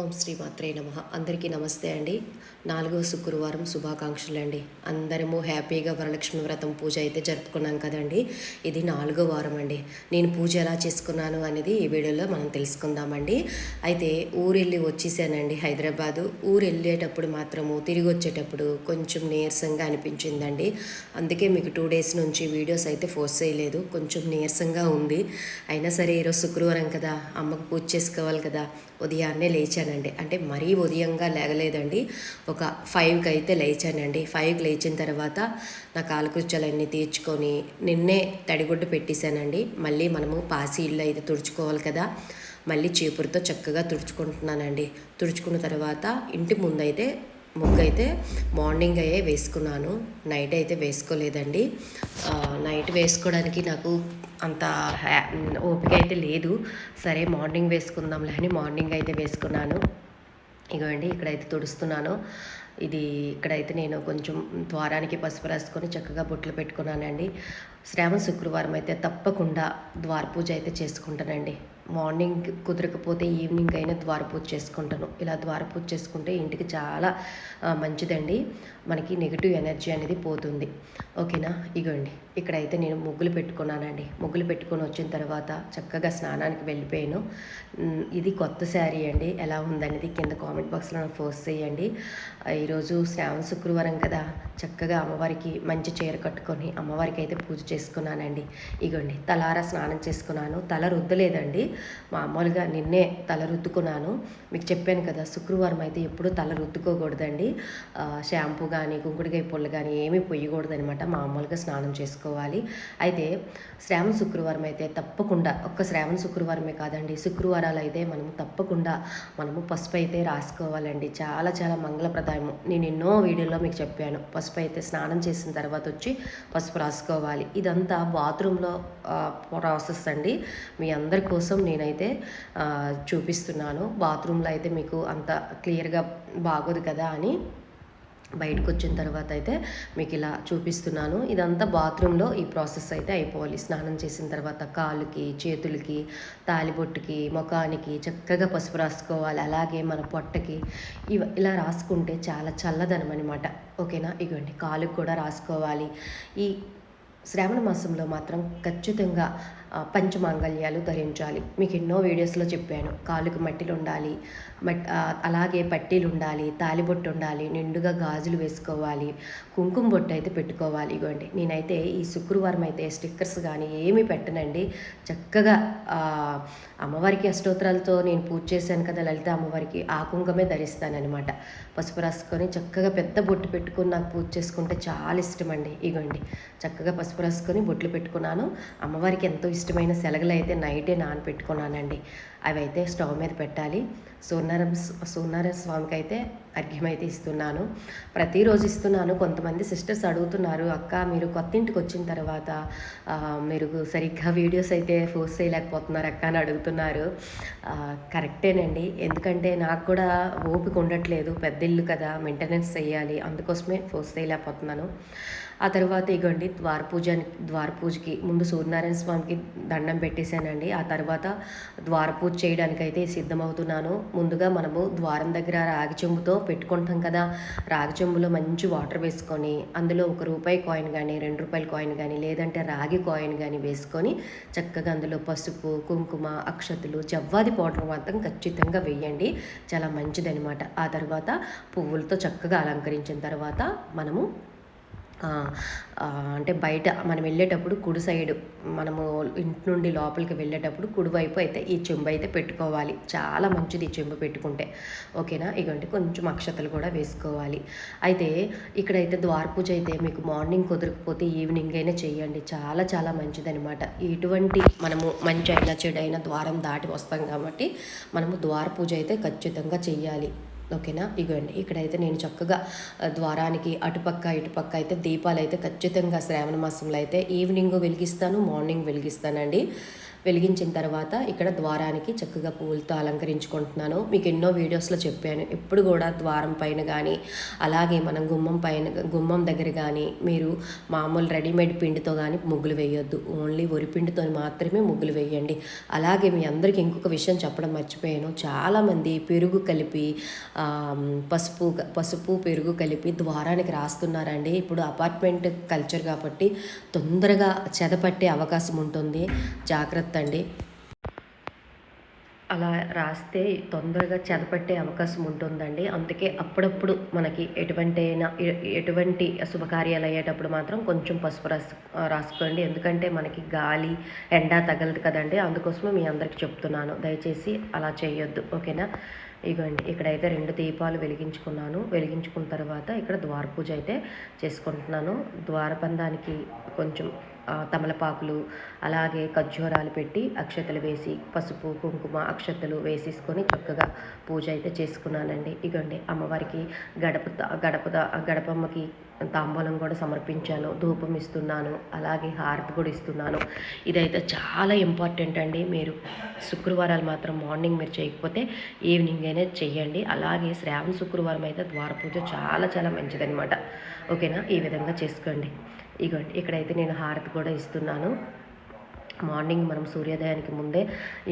ఓం శ్రీ మాత్రే నమ. అందరికీ నమస్తే అండి. నాలుగవ శుక్రవారం శుభాకాంక్షలు అండి అందరము హ్యాపీగా వరలక్ష్మి వ్రతం పూజ అయితే జరుపుకున్నాం కదండి. ఇది నాలుగో వారం అండి నేను పూజ ఎలా చేసుకున్నాను అనేది ఈ వీడియోలో మనం తెలుసుకుందామండి. అయితే ఊరు వెళ్ళి వచ్చేసానండి హైదరాబాదు. ఊరు వెళ్ళేటప్పుడు మాత్రము తిరిగి వచ్చేటప్పుడు కొంచెం నీరసంగా అనిపించిందండి. అందుకే మీకు టూ డేస్ నుంచి వీడియోస్ అయితే ఫోర్స్ చేయలేదు. కొంచెం నీరసంగా ఉంది. అయినా సరే ఈరోజు శుక్రవారం కదా. అమ్మకు పూజ చేసుకోవాలి కదా. ఉదయాన్నే లేచానండి. అంటే మరీ ఉదయంగా లేగలేదండి. ఒక ఫైవ్కి అయితే లేచానండి. ఫైవ్కి లేచిన తర్వాత నా కాలకృత్యాలన్నీ తీర్చుకొని నిన్నే తడిగుడ్డు పెట్టేశానండి. మళ్ళీ మనము పాసి ఇల్లు అయితే తుడుచుకోవాలి కదా. మళ్ళీ చీపురుతో చక్కగా తుడుచుకుంటున్నానండి. తుడుచుకున్న తర్వాత ఇంటి ముందైతే ముగ్గు అయితే మార్నింగ్ అయ్యే వేసుకున్నాను. నైట్ అయితే వేసుకోలేదండి. నైట్ వేసుకోవడానికి నాకు అంత హ్యా ఓపిక అయితే లేదు. సరే మార్నింగ్ వేసుకుందాంలే అని మార్నింగ్ అయితే వేసుకున్నాను. ఇగోండి ఇక్కడైతే తుడుస్తున్నాను. ఇది ఇక్కడైతే నేను కొంచెం ద్వారానికి పసుపు రాసుకొని చక్కగా బొట్లు పెట్టుకున్నానండి. శ్రావణ శుక్రవారం అయితే తప్పకుండా ద్వార పూజ అయితే చేసుకుంటానండి. మార్నింగ్ కుదరకపోతే ఈవినింగ్ అయినా ద్వార పూజ చేసుకుంటాను. ఇలా ద్వార పూజ చేసుకుంటే ఇంటికి చాలా మంచిదండి. మనకి నెగిటివ్ ఎనర్జీ అనేది పోతుంది. ఓకేనా? ఇగోండి. ఇక్కడైతే నేను ముగ్గులు పెట్టుకున్నానండి. ముగ్గులు పెట్టుకొని వచ్చిన తర్వాత చక్కగా స్నానానికి వెళ్ళిపోయాను. ఇది కొత్త శారీ అండి. ఎలా ఉందనేది కింద కామెంట్ బాక్స్లో నాకు పోస్ట్ చేయండి. ఈరోజు శ్రావణ శుక్రవారం కదా. చక్కగా అమ్మవారికి మంచి చీర కట్టుకొని అమ్మవారికి అయితే పూజ చేసుకున్నానండి. ఇగోండి తలారా స్నానం చేసుకున్నాను. తల రుద్దలేదండి. మామూలుగా నిన్నే తల రుద్దుకున్నాను. మీకు చెప్పాను కదా శుక్రవారం అయితే ఎప్పుడూ తల రుద్దుకోకూడదండి. షాంపూ కానీ కుంకుడికాయ పొళ్ళు కానీ ఏమీ పొయ్యకూడదనమాట. మామూలుగా స్నానం చేసుకోవాలి. అయితే శ్రావణ శుక్రవారం అయితే తప్పకుండా ఒక్క శ్రావణ శుక్రవారమే కాదండి శుక్రవారాలు అయితే మనము తప్పకుండా మనము పసుపు అయితే రాసుకోవాలండి. చాలా చాలా మంగళప్రదాయము నేను ఎన్నో వీడియోలో మీకు చెప్పాను. పసుపు పసుపు అయితే స్నానం చేసిన తర్వాత వచ్చి పసుపు రాసుకోవాలి. ఇదంతా బాత్రూంలో ప్రాసెస్ అండి. మీ అందరి కోసం నేనైతే చూపిస్తున్నాను. బాత్రూంలో అయితే మీకు అంత క్లియర్గా బాగోదు కదా అని. బయటకు వచ్చిన తర్వాత అయితే మీకు ఇలా చూపిస్తున్నాను. ఇదంతా బాత్రూంలో ఈ ప్రాసెస్ అయితే అయిపోవాలి. స్నానం చేసిన తర్వాత కాళ్ళకి చేతులకి తాలిబొట్టుకి ముఖానికి చక్కగా పసుపు రాసుకోవాలి. అలాగే మన పొట్టకి ఇవ ఇలా రాసుకుంటే చాలా చల్లదనం అనమాట ఓకేనా? ఇగోండి కాలుకి కూడా రాసుకోవాలి. ఈ శ్రావణ మాసంలో మాత్రం ఖచ్చితంగా పంచమాంగల్యాలు ధరించాలి. మీకు ఎన్నో వీడియోస్లో చెప్పాను. కాలుకి మట్టిలు ఉండాలి మట్ అలాగే పట్టీలు ఉండాలి తాలిబొట్టు ఉండాలి నిండుగా గాజులు వేసుకోవాలి కుంకుమ బొట్టు అయితే పెట్టుకోవాలి. ఇగోండి నేనైతే ఈ శుక్రవారం అయితే స్టిక్కర్స్ కానీ ఏమీ పెట్టనండి. చక్కగా అమ్మవారికి అష్టోత్తరాలతో నేను పూజ చేశాను కదా లలిత అమ్మవారికి ఆ కుంకమే ధరిస్తానన్నమాట. పసుపు రాసుకొని చక్కగా పెద్ద బొట్టు పెట్టుకుని నాకు పూజ చేసుకుంటే చాలా ఇష్టం అండి ఇగోండి చక్కగా పసుపు రాసుకొని బొట్లు పెట్టుకున్నాను. అమ్మవారికి ఎంతో ఇష్టమైన సెలగలు అయితే నైటే నానపెట్టుకున్నానండి అవి అయితే స్టవ్ మీద పెట్టాలి. సూర్యనారాయణ సూర్యనారాయణ స్వామికి అయితే అర్ఘ్యమైతే అయితే ఇస్తున్నాను. ప్రతిరోజు ఇస్తున్నాను. కొంతమంది సిస్టర్స్ అడుగుతున్నారు అక్క మీరు కొత్త ఇంటికి వచ్చిన తర్వాత మీరు సరిగ్గా వీడియోస్ అయితే పోస్ట్ చేయలేకపోతున్నారు అక్క అని అడుగుతున్నారు. కరెక్టేనండి. ఎందుకంటే నాకు కూడా ఓపిక ఉండట్లేదు. పెద్ద ఇల్లు కదా మెయింటెనెన్స్ చేయాలి అందుకోసమే పోస్ట్ చేయలేకపోతున్నాను. ఆ తర్వాత ఇగోండి ద్వార పూజ ద్వార పూజకి ముందు సూర్యనారాయణ స్వామికి దండం పెట్టేశానండి. ఆ తర్వాత ద్వార పూజ చేయడానికి అయితే సిద్ధమవుతున్నాను. ముందుగా మనము ద్వారం దగ్గర రాగి చెంబుతో పెట్టుకుంటాం కదా రాగి చెంబులో మంచి వాటర్ వేసుకొని అందులో ఒక రూపాయి కాయిన్ కానీ రెండు రూపాయల కాయిన్ కానీ లేదంటే రాగి కాయిన్ కానీ వేసుకొని చక్కగా అందులో పసుపు కుంకుమ అక్షతులు జవ్వాది పౌడర్ మాత్రం ఖచ్చితంగా వేయండి. చాలా మంచిదనమాట ఆ తర్వాత పువ్వులతో చక్కగా అలంకరించిన తర్వాత మనము అంటే బయట మనం వెళ్ళేటప్పుడు కుడి సైడ్ మనము ఇంటి నుండి లోపలికి వెళ్ళేటప్పుడు కుడివైపు అయితే ఈ చెంబు అయితే పెట్టుకోవాలి. చాలా మంచిది ఈ చెంబు పెట్టుకుంటే. ఓకేనా? ఇకంటే కొంచెం అక్షతలు కూడా వేసుకోవాలి. అయితే ఇక్కడైతే ద్వార పూజ అయితే మీకు మార్నింగ్ కుదరకపోతే ఈవినింగ్ అయినా చేయండి. చాలా చాలా మంచిదనమాట ఎటువంటి మనము మంచి అయినా చెడైనా ద్వారం దాటి వస్తాం కాబట్టి మనము ద్వార పూజ అయితే ఖచ్చితంగా చెయ్యాలి ఓకేనా? ఇగోండి. ఇక్కడైతే నేను చక్కగా ద్వారానికి అటుపక్క ఇటుపక్క అయితే దీపాలు అయితే ఖచ్చితంగా శ్రావణ మాసంలో అయితే ఈవినింగ్ వెలిగిస్తాను మార్నింగ్ వెలిగిస్తానండి. వెలిగించిన తర్వాత ఇక్కడ ద్వారానికి చక్కగా పువ్వులతో అలంకరించుకుంటున్నాను. మీకు ఎన్నో వీడియోస్లో చెప్పాను. ఎప్పుడు కూడా ద్వారం పైన కానీ అలాగే మనం గుమ్మం పైన గుమ్మం దగ్గర కానీ మీరు మామూలు రెడీమేడ్ పిండితో కానీ ముగ్గులు వేయొద్దు. ఓన్లీ వరిపిండితో మాత్రమే ముగ్గులు వేయండి. అలాగే మీ అందరికీ ఇంకొక విషయం చెప్పడం మర్చిపోయాను. చాలామంది పెరుగు కలిపి పసుపు పసుపు పెరుగు కలిపి ద్వారానికి రాస్తున్నారండి. ఇప్పుడు అపార్ట్మెంట్ కల్చర్ కాబట్టి తొందరగా చెదపట్టే అవకాశం ఉంటుంది. జాగ్రత్త అండి అలా రాస్తే తొందరగా చెదపట్టే అవకాశం ఉంటుందండి. అందుకే అప్పుడప్పుడు మనకి ఎటువంటి అయినా ఎటువంటి శుభకార్యాలు అయ్యేటప్పుడు మాత్రం కొంచెం పసుపు రాసు రాసుకోండి. ఎందుకంటే మనకి గాలి ఎండ తగలదు కదండి. అందుకోసమే మీ అందరికి చెప్తున్నాను. దయచేసి అలా చేయొద్దు. ఓకేనా? ఇగోండి. ఇక్కడైతే రెండు దీపాలు వెలిగించుకున్నాను. వెలిగించుకున్న తర్వాత ఇక్కడ ద్వార పూజ అయితే చేసుకుంటున్నాను. ద్వారబంధానికి కొంచెం తమలపాకులు అలాగే ఖర్జూరాలు పెట్టి అక్షతలు వేసి పసుపు కుంకుమ అక్షతలు వేసేసుకొని చక్కగా పూజ అయితే చేసుకున్నానండి. ఇగోండి అమ్మవారికి గడప గడప గడపమ్మకి తాంబూలం కూడా సమర్పించాను ధూపం ఇస్తున్నాను అలాగే హారతి కూడా ఇస్తున్నాను. ఇదైతే చాలా ఇంపార్టెంట్ అండి. మీరు శుక్రవారాలు మాత్రం మార్నింగ్ మీరు చేయకపోతే ఈవినింగ్ అయినా చేయండి. అలాగే శ్రావణ శుక్రవారం అయితే ద్వార పూజ చాలా చాలా మంచిదనమాట ఓకేనా? ఈ విధంగా చేసుకోండి. ఇగోండి ఇక్కడైతే నేను హారతి కూడా ఇస్తున్నాను. మార్నింగ్ మనం సూర్యోదయానికి ముందే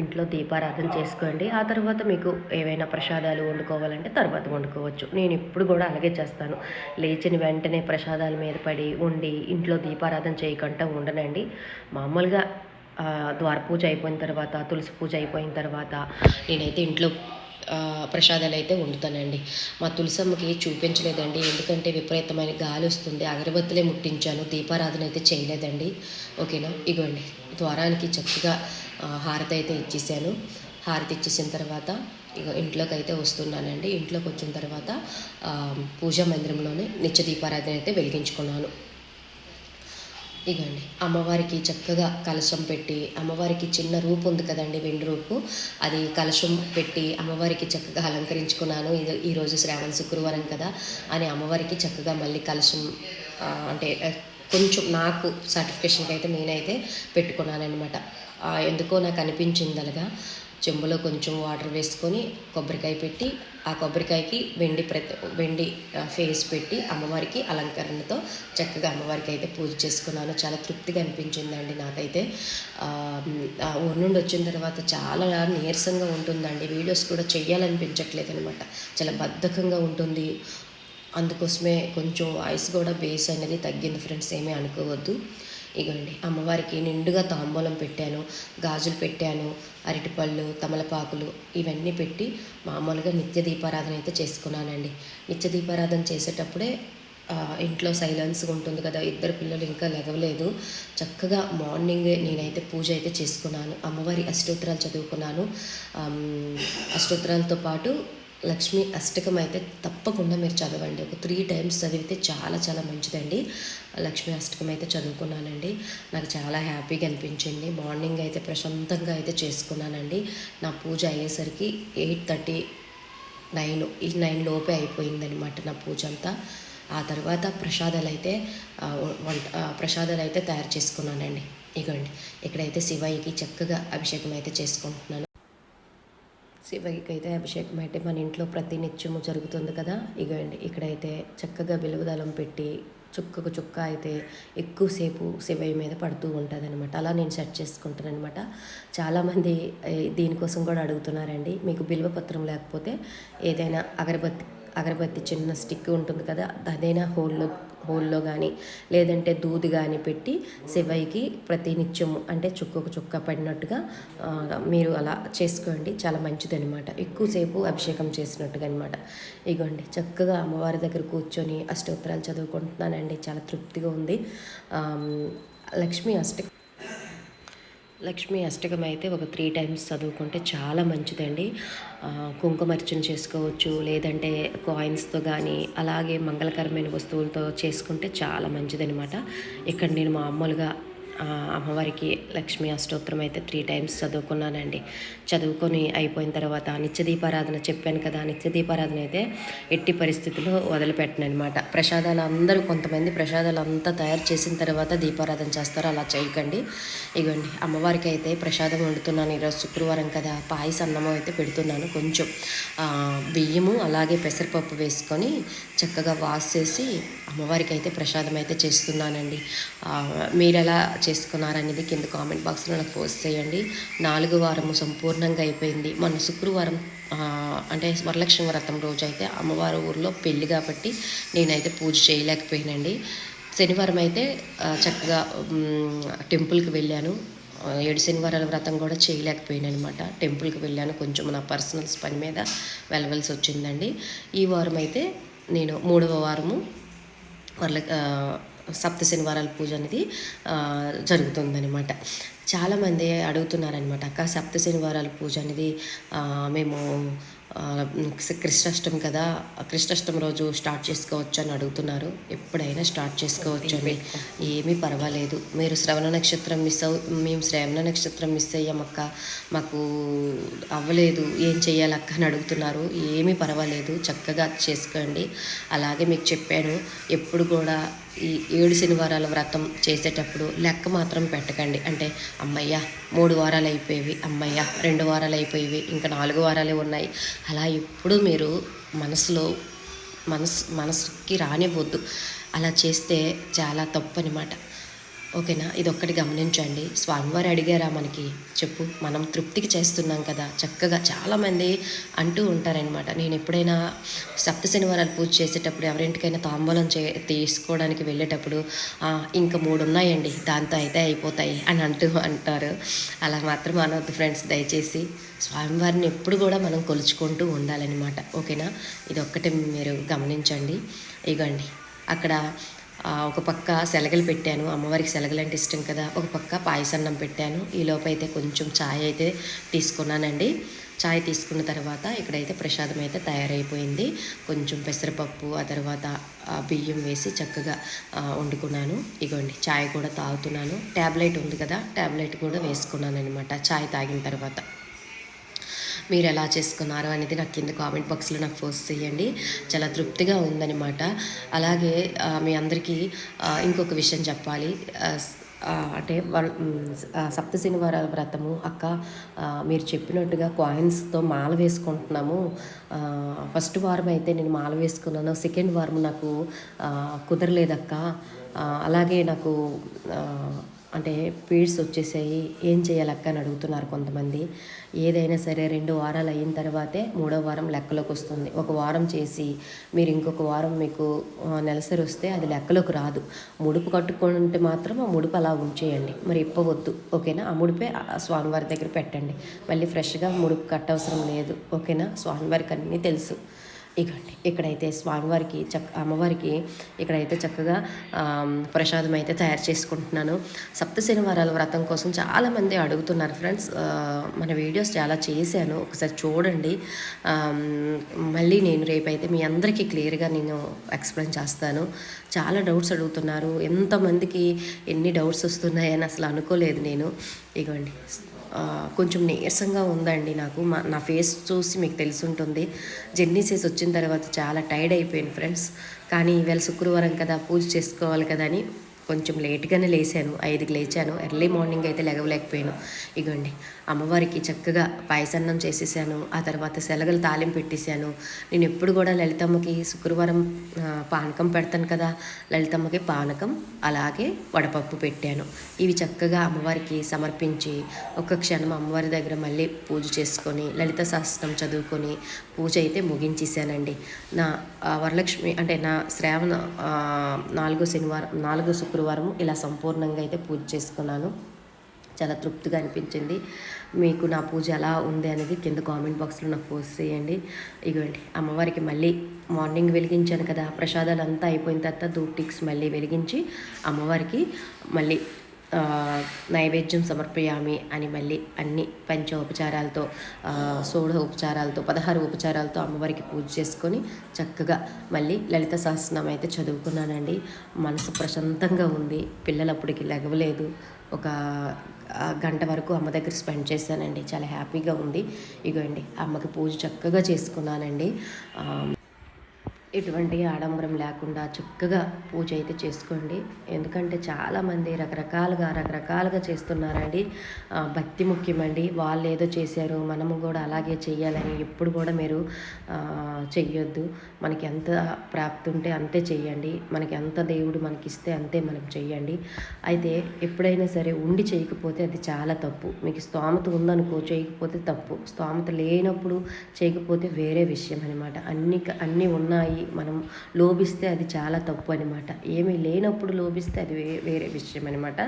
ఇంట్లో దీపారాధన చేసుకోండి. ఆ తర్వాత మీకు ఏవైనా ప్రసాదాలు వండుకోవాలంటే తర్వాత వండుకోవచ్చు. నేను ఇప్పుడు కూడా అలాగే చేస్తాను. లేచిన వెంటనే ప్రసాదాల మీద పడి ఉండి ఇంట్లో దీపారాధన చేయకుండా ఉండనండి. మామూలుగా ద్వార పూజ అయిపోయిన తర్వాత తులసి పూజ అయిపోయిన తర్వాత నేనైతే ఇంట్లో ప్రసాదాలు అయితే వండుతానండి. మా తులసమ్మకి చూపించలేదండి. ఎందుకంటే విపరీతమైన గాలి వస్తుంది అగరబత్తులే ముట్టించాను. దీపారాధన అయితే చేయలేదండి. ఓకేనా? ఇగోండి. ద్వారానికి చక్కగా హారతి అయితే ఇచ్చేసాను. హారతి ఇచ్చేసిన తర్వాత ఇక ఇంట్లోకి అయితే వస్తున్నానండి. ఇంట్లోకి వచ్చిన తర్వాత పూజా మందిరంలోనే నిత్య దీపారాధన అయితే వెలిగించుకున్నాను. ఇగండి అమ్మవారికి చక్కగా కలశం పెట్టి అమ్మవారికి చిన్న రూపు ఉంది కదండి వెండి రూపు. అది కలశం పెట్టి అమ్మవారికి చక్కగా అలంకరించుకున్నాను. ఇది ఈరోజు శ్రావణ శుక్రవారం కదా అని అమ్మవారికి చక్కగా మళ్ళీ కలశం అంటే కొంచెం నాకు సర్టిఫికేషన్కి అయితే నేనైతే పెట్టుకున్నాను అనమాట ఎందుకో నాకు అనిపించింది అలాగా. చెంబులో కొంచెం వాటర్ వేసుకొని కొబ్బరికాయ పెట్టి ఆ కొబ్బరికాయకి వెండి ప్రతి వెండి ఫేస్ పెట్టి అమ్మవారికి అలంకరణతో చక్కగా అమ్మవారికి అయితే పూజ చేసుకున్నాను. చాలా తృప్తిగా అనిపించిందండి నాకైతే. ఆ, నుండి వచ్చిన తర్వాత చాలా నీరసంగా ఉంటుందండి. వీడియోస్ కూడా చెయ్యాలనిపించట్లేదు అనమాట చాలా బద్ధకంగా ఉంటుంది. అందుకోసమే కొంచెం వాయిస్ కూడా బేస్ అనేది తగ్గింది ఫ్రెండ్స్ ఏమీ అనుకోవద్దు. ఇగోండి అమ్మవారికి నిండుగా తాంబూలం పెట్టాను గాజులు పెట్టాను అరటిపళ్ళు తమలపాకులు ఇవన్నీ పెట్టి మామూలుగా నిత్య దీపారాధన అయితే చేసుకున్నానండి. నిత్య దీపారాధన చేసేటప్పుడే ఇంట్లో సైలెన్స్గా ఉంటుంది కదా ఇద్దరు పిల్లలు ఇంకా లెగవలేదు చక్కగా మార్నింగే నేనైతే పూజ అయితే చేసుకున్నాను. అమ్మవారి అష్టోత్తరాలు చదువుకున్నాను. అష్టోత్తరాలతో పాటు లక్ష్మి అష్టకం అయితే తప్పకుండా మీరు చదవండి. ఒక త్రీ టైమ్స్ చదివితే చాలా చాలా మంచిదండి. లక్ష్మి అష్టకం అయితే చదువుకున్నానండి. నాకు చాలా హ్యాపీగా అనిపించింది. మార్నింగ్ అయితే ప్రశాంతంగా అయితే చేసుకున్నానండి. నా పూజ అయ్యేసరికి ఎయిట్ థర్టీ నైన్ ఈ నైన్ లోపే అయిపోయిందనమాట నా పూజ అంతా. ఆ తర్వాత ప్రసాదాలు అయితే వంట ప్రసాదాలు అయితే తయారు చేసుకున్నానండి. ఇగోండి ఇక్కడైతే శివయ్యకి చక్కగా అభిషేకం అయితే చేసుకుంటున్నాను. శివయ్యకి అభిషేకం అయితే మన ఇంట్లో ప్రతి నిత్యము జరుగుతుంది కదా. ఇగండి ఇక్కడైతే చక్కగా వెలుగుదలం పెట్టి చుక్కకు చుక్క అయితే ఎక్కువసేపు శివయ్య మీద పడుతూ ఉంటుంది అనమాట అలా నేను సెట్ చేసుకుంటాను అనమాట చాలామంది దీనికోసం కూడా అడుగుతున్నారండి. మీకు బిల్వపత్రం లేకపోతే ఏదైనా అగరబత్తి అగరబత్తి చిన్న స్టిక్ ఉంటుంది కదా అదైనా హోల్లో హోల్లో కానీ లేదంటే దూది కానీ పెట్టి శివయ్యకి ప్రతినిత్యం అంటే చుక్కకు చుక్క పడినట్టుగా మీరు అలా చేసుకోండి చాలా మంచిదనమాట ఎక్కువసేపు అభిషేకం చేసినట్టుగా అనమాట ఇగోండి చక్కగా అమ్మవారి దగ్గర కూర్చొని అష్టోత్తరాలు చదువుకుంటున్నానండి చాలా తృప్తిగా ఉంది. లక్ష్మి లక్ష్మీ అష్ట లక్ష్మీ అష్టకం అయితే ఒక త్రీ టైమ్స్ చదువుకుంటే చాలా మంచిదండి. కుంకుమర్చన చేసుకోవచ్చు లేదంటే కాయిన్స్తో కానీ అలాగే మంగళకరమైన వస్తువులతో చేసుకుంటే చాలా మంచిదనమాట ఇక్కడ నేను మామూలుగా అమ్మవారికి లక్ష్మీ అష్టోత్తరం అయితే త్రీ టైమ్స్ చదువుకున్నానండి. చదువుకొని అయిపోయిన తర్వాత నిత్యదీపారాధన చెప్పాను కదా నిత్యదీపారాధన అయితే ఎట్టి పరిస్థితుల్లో వదిలిపెట్టనమాట ప్రసాదాలు అందరూ కొంతమంది ప్రసాదాలు అంతా తయారు చేసిన తర్వాత దీపారాధన చేస్తారు అలా చేయకండి. ఇగోండి అమ్మవారికి అయితే ప్రసాదం వండుతున్నాను ఈరోజు శుక్రవారం కదా పాయస అన్నము అయితే పెడుతున్నాను కొంచెం. బియ్యము అలాగే పెసరపప్పు వేసుకొని చక్కగా వాష్ చేసి అమ్మవారికి అయితే ప్రసాదం అయితే చేస్తున్నానండి. మీరు ఎలా చేసుకున్నారనేది కింద కామెంట్ బాక్స్లో నాకు పోస్ట్ చేయండి. నాలుగు వారము సంపూర్ణంగా అయిపోయింది. మొన్న శుక్రవారం అంటే వరలక్ష్మి వ్రతం రోజు అయితే అమ్మవారి ఊర్లో పెళ్ళి కాబట్టి నేనైతే పూజ చేయలేకపోయానండి. శనివారం అయితే చక్కగా టెంపుల్కి వెళ్ళాను. ఏడు శనివారాల వ్రతం కూడా చేయలేకపోయాను అనమాట టెంపుల్కి వెళ్ళాను. కొంచెం నా పర్సనల్స్ పని మీద వెళ్ళవలసి వచ్చిందండి. ఈ వారం అయితే నేను మూడవ వారము వరల సప్త శనివారాల పూజ అనేది జరుగుతుందనమాట చాలామంది అడుగుతున్నారనమాట అక్క సప్త శనివారాల పూజ అనేది మేము కృష్ణాష్టమి కదా కృష్ణాష్టమి రోజు స్టార్ట్ చేసుకోవచ్చు అని అడుగుతున్నారు. ఎప్పుడైనా స్టార్ట్ చేసుకోవచ్చు అండి ఏమీ పర్వాలేదు. మీరు శ్రవణ నక్షత్రం మిస్ అవు మేము శ్రవణ నక్షత్రం మిస్ అయ్యామక్క మాకు అవ్వలేదు. ఏం చేయాలక్క అని అడుగుతున్నారు. ఏమీ పర్వాలేదు. చక్కగా చేసుకోండి. అలాగే మీకు చెప్పాను. ఎప్పుడు కూడా ఈ ఏడు శనివారాల వ్రతం చేసేటప్పుడు లెక్క మాత్రం పెట్టకండి. అంటే అమ్మయ్య మూడు వారాలు అయిపోయేవి. అమ్మయ్య రెండు వారాలు అయిపోయేవి. ఇంకా నాలుగు వారాలే ఉన్నాయి. అలా ఎప్పుడు మీరు మనసులో మనసు మనసుకి రానివ్వద్దు. అలా చేస్తే చాలా తప్పు అనమాట ఓకేనా? ఇది ఒక్కటి గమనించండి. స్వామివారు అడిగారా మనకి? చెప్పు. మనం తృప్తికి చేస్తున్నాం కదా. చక్కగా చాలామంది అంటూ ఉంటారనమాట నేను ఎప్పుడైనా సప్త శనివారాలు పూజ చేసేటప్పుడు ఎవరింటికైనా తాంబూలం చే తీసుకోవడానికి వెళ్ళేటప్పుడు ఇంకా మూడు ఉన్నాయండి దాంతో అయితే అయిపోతాయి అని అంటూ అంటారు. అలా మాత్రం అనవద్దు ఫ్రెండ్స్. దయచేసి స్వామివారిని ఎప్పుడు కూడా మనం కొలుచుకుంటూ ఉండాలన్నమాట. ఓకేనా? ఇది ఒక్కటి మీరు గమనించండి. ఇగండి. అక్కడ ఒక పక్క శలగలు పెట్టాను. అమ్మవారికి శలగలు అంటే ఇష్టం కదా. ఒక పక్క పాయసన్నం పెట్టాను. ఈ అయితే కొంచెం ఛాయ్ అయితే తీసుకున్నానండి. ఛాయ్ తీసుకున్న తర్వాత ఇక్కడైతే ప్రసాదం అయితే తయారైపోయింది. కొంచెం పెసరపప్పు ఆ తర్వాత బియ్యం వేసి చక్కగా వండుకున్నాను. ఇగోండి ఛాయ్ కూడా తాగుతున్నాను. ట్యాబ్లెట్ ఉంది కదా ట్యాబ్లెట్ కూడా వేసుకున్నాను అనమాట ఛాయ్ తాగిన తర్వాత. మీరు ఎలా చేసుకున్నారు అనేది నాకు కింద కామెంట్ బాక్స్లో నాకు పోస్ట్ చేయండి. చాలా తృప్తిగా ఉందన్నమాట. అలాగే మీ అందరికీ ఇంకొక విషయం చెప్పాలి. అంటే వన్- సప్త శనివారాల వ్రతము అక్క మీరు చెప్పినట్టుగా కాయిన్స్తో మాల వేసుకుంటున్నాము. ఫస్ట్ వారం అయితే నేను మాల వేసుకున్నాను. సెకండ్ వారం నాకు కుదరలేదక్క. అలాగే నాకు అంటే పీడ్స్ వచ్చేసాయి. ఏం చేయాలక్క అని అడుగుతున్నారు కొంతమంది. ఏదైనా సరే రెండు వారాలు అయిన తర్వాతే మూడో వారం లెక్కలోకి వస్తుంది. ఒక వారం చేసి మీరు ఇంకొక వారం మీకు నెలసరి వస్తే అది లెక్కలోకి రాదు. ముడుపు కట్టుకుంటే మాత్రం ఆ ముడుపు అలా ఉంచేయండి. మరి ఇప్పవద్దు. ఓకేనా? ఆ ముడిపే స్వామివారి దగ్గర పెట్టండి. మళ్ళీ ఫ్రెష్గా ముడుపు కట్టవసరం లేదు. ఓకేనా? స్వామివారికి అన్నీ తెలుసు. ఇగండి. ఇక్కడైతే స్వామివారికి చక్క అమ్మవారికి ఇక్కడైతే చక్కగా ప్రసాదం అయితే తయారు చేసుకుంటున్నాను. సప్త శనివారాల వ్రతం కోసం చాలామంది అడుగుతున్నారు ఫ్రెండ్స్. మన వీడియోస్ చాలా చేశాను. ఒకసారి చూడండి. మళ్ళీ నేను రేపైతే మీ అందరికీ క్లియర్గా నేను ఎక్స్ప్లెయిన్ చేస్తాను. చాలా డౌట్స్ అడుగుతున్నారు. ఎంతమందికి ఎన్ని డౌట్స్ వస్తున్నాయని అసలు అనుకోలేదు నేను. ఇగోండి. కొంచెం నీరసంగా ఉందండి నాకు. మా నా ఫేస్ చూసి మీకు తెలిసి ఉంటుంది జర్నీ చేసి వచ్చిన తర్వాత చాలా టైర్డ్ అయిపోయాను ఫ్రెండ్స్. కానీ ఈవేళ శుక్రవారం కదా పూజ చేసుకోవాలి కదా అని కొంచెం లేట్గానే లేచాను. ఐదుకి లేచాను. ఎర్లీ మార్నింగ్ అయితే లెగవలేకపోయాను ఇగోండి. అమ్మవారికి చక్కగా పాయసన్నం చేసేసాను ఆ తర్వాత శలగలు తాలింపు పెట్టేశాను. నేను ఎప్పుడు కూడా లలితమ్మకి శుక్రవారం పానకం పెడతాను కదా లలితమ్మకి పానకం అలాగే వడపప్పు పెట్టాను. ఇవి చక్కగా అమ్మవారికి సమర్పించి ఒక్క క్షణం అమ్మవారి దగ్గర మళ్ళీ పూజ చేసుకొని లలిత శాస్త్రం చదువుకొని పూజ అయితే ముగించేశానండి. నా వరలక్ష్మి అంటే నా శ్రావణ నాలుగో శనివారం నాలుగో శుక్రవారం ఇలా సంపూర్ణంగా అయితే పూజ చేసుకున్నాను. చాలా తృప్తిగా అనిపించింది. మీకు నా పూజ ఎలా ఉంది అనేది కింద కామెంట్ బాక్స్లో నాకు పోస్ట్ చేయండి. ఇగోండి అమ్మవారికి మళ్ళీ మార్నింగ్ వెలిగించాను కదా ప్రసాదాలు అంతా అయిపోయిన తర్వాత దూప్టిక్స్ మళ్ళీ వెలిగించి అమ్మవారికి మళ్ళీ నైవేద్యం సమర్పయామి అని మళ్ళీ అన్ని పంచ ఉపచారాలతో ఆ, సోడ ఉపచారాలతో పదహారు ఉపచారాలతో అమ్మవారికి పూజ చేసుకొని చక్కగా మళ్ళీ లలిత సహస్రనామం అయితే చదువుకున్నానండి. మనసు ప్రశాంతంగా ఉంది. పిల్లలు అప్పటికి లెగవలేదు. ఒక గంట వరకు అమ్మ దగ్గర స్పెండ్ చేశానండి. చాలా హ్యాపీగా ఉంది. ఇగోండి అమ్మకి పూజ చక్కగా చేసుకున్నానండి. ఎటువంటి ఆడంబరం లేకుండా చక్కగా పూజ అయితే చేసుకోండి. ఎందుకంటే చాలామంది రకరకాలుగా రకరకాలుగా చేస్తున్నారండి. భక్తి ముఖ్యమండి. వాళ్ళు ఏదో చేశారు మనము కూడా అలాగే చేయాలని ఎప్పుడు కూడా మీరు చెయ్యొద్దు. మనకి ఎంత ప్రాప్తి ఉంటే అంతే చెయ్యండి. మనకి ఎంత దేవుడు మనకి ఇస్తే అంతే మనం చెయ్యండి. అయితే ఎప్పుడైనా సరే ఉండి చేయకపోతే అది చాలా తప్పు. మీకు స్తోమత ఉందనుకో చేయకపోతే తప్పు. స్తోమత లేనప్పుడు చేయకపోతే వేరే విషయం అనమాట అన్ని అన్నీ ఉన్నాయి. మనం లోభిస్తే అది చాలా తప్పు అనమాట ఏమీ లేనప్పుడు లోభిస్తే అది వే వేరే విషయం అనమాట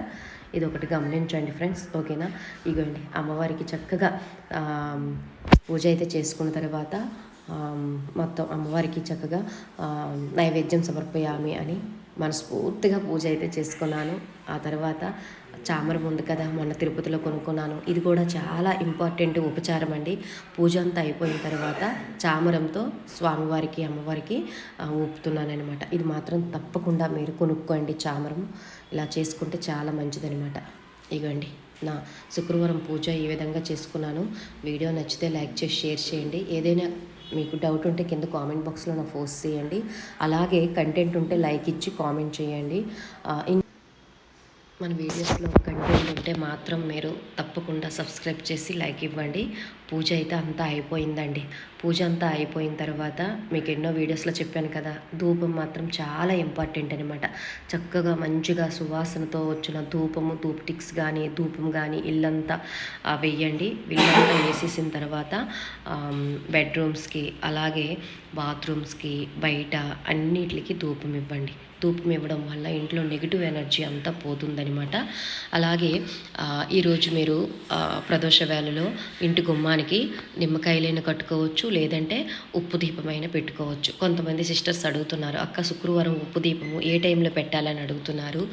ఇది ఒకటి గమనించండి ఫ్రెండ్స్ ఓకేనా? ఇగోండి అమ్మవారికి చక్కగా పూజ అయితే చేసుకున్న తర్వాత మొత్తం అమ్మవారికి చక్కగా నైవేద్యం సమర్పయామి అని మనస్ఫూర్తిగా పూజ అయితే చేసుకున్నాను. ఆ తర్వాత చామరం ఉంది కదా మొన్న తిరుపతిలో కొనుక్కున్నాను. ఇది కూడా చాలా ఇంపార్టెంట్ ఉపచారం అండి. పూజ అంతా అయిపోయిన తర్వాత చామరంతో స్వామివారికి అమ్మవారికి ఊపుతున్నానమాట ఊపుతున్నాను అనమాట ఇది మాత్రం తప్పకుండా మీరు కొనుక్కోండి చామరం. ఇలా చేసుకుంటే చాలా మంచిదనమాట ఇగోండి నా శుక్రవారం పూజ ఈ విధంగా చేసుకున్నాను. వీడియో నచ్చితే లైక్ చేసి షేర్ చేయండి. ఏదైనా మీకు డౌట్ ఉంటే కింద కామెంట్ బాక్స్లో నా ఫోర్స్ చేయండి. అలాగే కంటెంట్ ఉంటే లైక్ ఇచ్చి కామెంట్ చేయండి. మన వీడియోస్లో కంటెంట్ ఉంటే మాత్రం మీరు తప్పకుండా సబ్స్క్రైబ్ చేసి లైక్ ఇవ్వండి. పూజ అయితే అంతా అయిపోయిందండి. పూజ అంతా అయిపోయిన తర్వాత మీకు ఎన్నో వీడియోస్లో చెప్పాను కదా ధూపం మాత్రం చాలా ఇంపార్టెంట్ అనమాట చక్కగా మంచిగా సువాసనతో వచ్చిన ధూపము ధూప్ టిక్స్ కానీ ధూపం కానీ ఇల్లంతా వెయ్యండి. ఇల్లంతా వేసేసిన తర్వాత బెడ్రూమ్స్కి అలాగే బాత్రూమ్స్కి బయట అన్నిటికి ధూపం ఇవ్వండి. ధూపం ఇవ్వడం వల్ల ఇంట్లో నెగిటివ్ ఎనర్జీ అంతా పోతుందనమాట అలాగే ఈరోజు మీరు ప్రదోష వేళలో ఇంటి గుమ్మానికి నిమ్మకాయలైనా కట్టుకోవచ్చు లేదంటే ఉప్పు దీపమైన పెట్టుకోవచ్చు. కొంతమంది సిస్టర్స్ అడుగుతున్నారు అక్క శుక్రవారం ఉప్పు దీపము ఏ టైంలో పెట్టాలని అడుగుతున్నారు?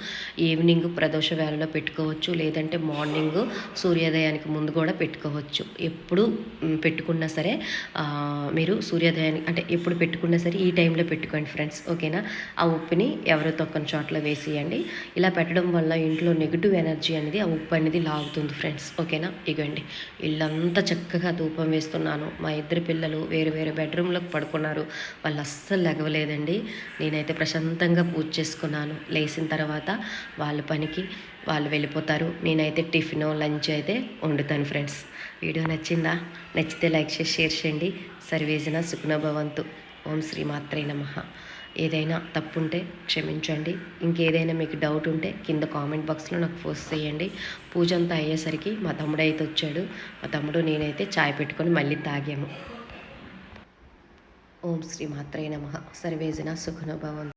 ఈవినింగ్ ప్రదోష వేళలో పెట్టుకోవచ్చు లేదంటే మార్నింగ్ సూర్యోదయానికి ముందు కూడా పెట్టుకోవచ్చు. ఎప్పుడు పెట్టుకున్నా సరే మీరు సూర్యోదయానికి అంటే ఎప్పుడు పెట్టుకున్నా సరే ఈ టైంలో పెట్టుకోండి ఫ్రెండ్స్ ఓకేనా? ఆ ఉప్పుని ఎవరు తొక్కని చోట్ల వేసేయండి. ఇలా పెట్టడం వల్ల ఇంట్లో నెగిటివ్ ఎనర్జీ అనేది ఆ ఉప్పు అనేది లాగుతుంది ఫ్రెండ్స్ ఓకేనా? ఇగండి. ఇల్లంతా చక్కగా ధూపం వేస్తున్నాను. మా ఇద్దరు పిల్లలు వేరు వేరు బెడ్రూమ్లోకి పడుకున్నారు. వాళ్ళు అస్సలు లెగవలేదండి నేనైతే ప్రశాంతంగా పూజ చేసుకున్నాను. లేచిన తర్వాత వాళ్ళ పనికి వాళ్ళు వెళ్ళిపోతారు. నేనైతే టిఫిన్ లంచ్ అయితే వండుతాను ఫ్రెండ్స్ వీడియో నచ్చిందా? నచ్చితే లైక్ చేసి షేర్ చేయండి. సర్వేజన సుఖనభవంతు ఓం శ్రీ మాత్రే నమః. ఏదైనా తప్పుంటే క్షమించండి. ఇంకేదైనా మీకు డౌట్ ఉంటే కింద కామెంట్ బాక్స్లో నాకు పోస్ట్ చేయండి. పూజ అంతా అయ్యేసరికి మా తమ్ముడు అయితే వచ్చాడు. మా తమ్ముడు నేనైతే చాయ్ పెట్టుకొని మళ్ళీ తాగాము. ఓం శ్రీ మాత్రే నమ. సర్వేజన సుఖనుభవం